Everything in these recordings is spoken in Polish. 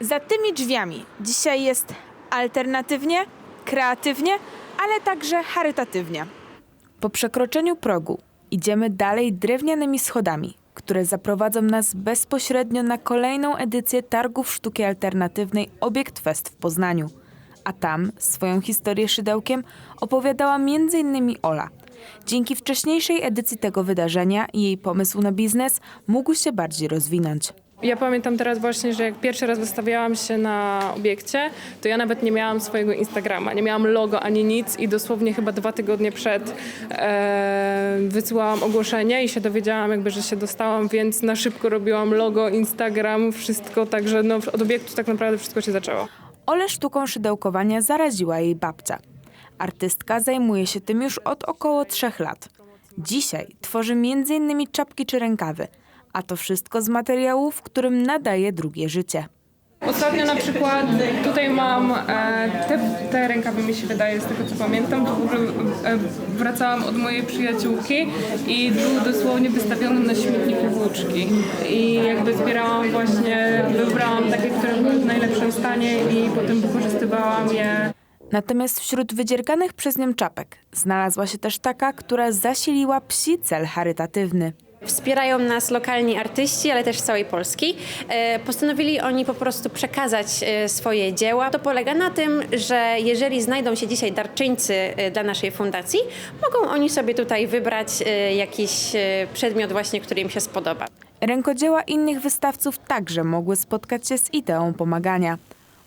Za tymi drzwiami dzisiaj jest alternatywnie, kreatywnie, ale także charytatywnie. Po przekroczeniu progu idziemy dalej drewnianymi schodami, które zaprowadzą nas bezpośrednio na kolejną edycję Targów Sztuki Alternatywnej Obiekt Fest w Poznaniu. A tam swoją historię szydełkiem opowiadała m.in. Ola. Dzięki wcześniejszej edycji tego wydarzenia jej pomysł na biznes mógł się bardziej rozwinąć. Ja pamiętam teraz właśnie, że jak pierwszy raz wystawiałam się na obiekcie, to ja nawet nie miałam swojego Instagrama, nie miałam logo ani nic i dosłownie chyba dwa tygodnie przed e, wysyłałam ogłoszenie i się dowiedziałam jakby, że się dostałam, więc na szybko robiłam logo, Instagram, wszystko, także no, od obiektu tak naprawdę wszystko się zaczęło. Ole sztuką szydełkowania zaraziła jej babcia. Artystka zajmuje się tym już od około trzech lat. Dzisiaj tworzy m.in. czapki czy rękawy, a to wszystko z materiałów, którym nadaje drugie życie. Ostatnio na przykład tutaj mam e, te, te rękawy mi się wydaje z tego co pamiętam, to w ogóle e, wracałam od mojej przyjaciółki i był dosłownie wystawiony na śmietniku włóczki i jakby zbierałam właśnie, wybrałam takie, które były w najlepszym stanie i potem wykorzystywałam je Natomiast wśród wydzierganych przez nią czapek znalazła się też taka, która zasiliła psi cel charytatywny. Wspierają nas lokalni artyści, ale też z całej Polski. E, Postanowili oni po prostu przekazać e, swoje dzieła. To polega na tym, że jeżeli znajdą się dzisiaj darczyńcy e, dla naszej fundacji, mogą oni sobie tutaj wybrać jakiś przedmiot właśnie, który im się spodoba. Rękodzieła innych wystawców także mogły spotkać się z ideą pomagania.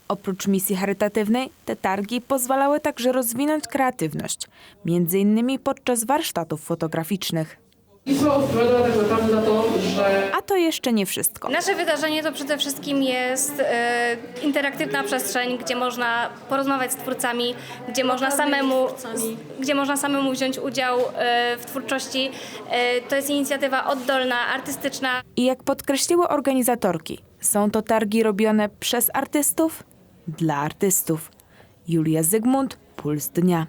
Oprócz misji charytatywnej, te targi pozwalały także rozwinąć kreatywność, między innymi podczas warsztatów fotograficznych. Izba odpowiada tak naprawdę za to, że A to jeszcze nie wszystko. Nasze wydarzenie to przede wszystkim jest e, interaktywna przestrzeń, gdzie można porozmawiać z twórcami, gdzie można samemu, z, gdzie można samemu wziąć udział e, w twórczości. E, to jest inicjatywa oddolna, artystyczna. I jak podkreśliły organizatorki, są to targi robione przez artystów dla artystów. Julia Zygmunt, Puls Dnia.